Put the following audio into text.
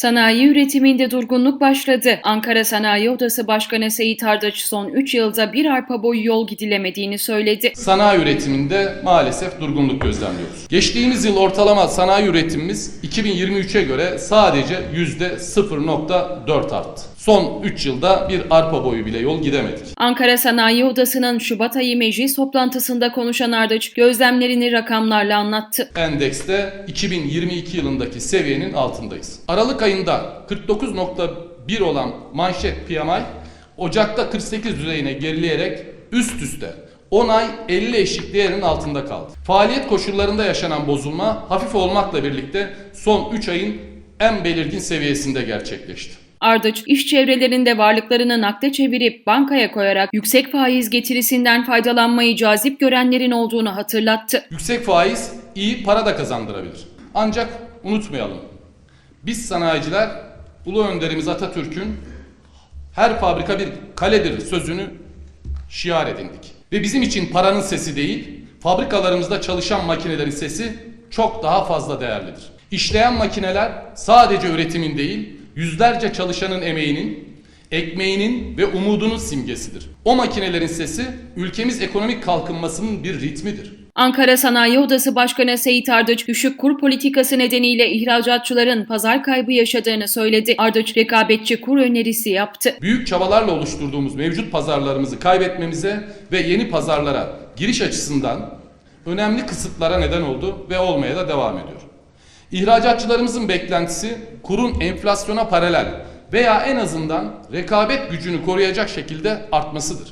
Sanayi üretiminde durgunluk başladı. Ankara Sanayi Odası Başkanı Seyit Ardaç son 3 yılda bir arpa boyu yol gidilemediğini söyledi. Sanayi üretiminde maalesef durgunluk gözlemliyoruz. Geçtiğimiz yıl ortalama sanayi üretimimiz 2023'e göre sadece %0.4 arttı. Son 3 yılda bir arpa boyu bile yol gidemedik. Ankara Sanayi Odası'nın Şubat ayı meclis toplantısında konuşan Ardaç gözlemlerini rakamlarla anlattı. Endekste 2022 yılındaki seviyenin altındayız. Aralık ayında 49.1 olan manşet PMI Ocak'ta 48 düzeyine gerileyerek üst üste 10 ay 50 eşik değerinin altında kaldı. Faaliyet koşullarında yaşanan bozulma hafif olmakla birlikte son 3 ayın en belirgin seviyesinde gerçekleşti. Ardaç, iş çevrelerinde varlıklarını nakde çevirip bankaya koyarak yüksek faiz getirisinden faydalanmayı cazip görenlerin olduğunu hatırlattı. Yüksek faiz iyi para da kazandırabilir. Ancak unutmayalım. Biz sanayiciler Ulu Önderimiz Atatürk'ün her fabrika bir kaledir sözünü şiar edindik. Ve bizim için paranın sesi değil, fabrikalarımızda çalışan makinelerin sesi çok daha fazla değerlidir. İşleyen makineler sadece üretimin değil, yüzlerce çalışanın emeğinin, ekmeğinin ve umudunun simgesidir. O makinelerin sesi ülkemiz ekonomik kalkınmasının bir ritmidir. Ankara Sanayi Odası Başkanı Seyit Ardaç, düşük kur politikası nedeniyle ihracatçıların pazar kaybı yaşadığını söyledi. Ardaç, rekabetçi kur önerisi yaptı. Büyük çabalarla oluşturduğumuz mevcut pazarlarımızı kaybetmemize ve yeni pazarlara giriş açısından önemli kısıtlara neden oldu ve olmaya da devam ediyor. İhracatçılarımızın beklentisi kurun enflasyona paralel veya en azından rekabet gücünü koruyacak şekilde artmasıdır.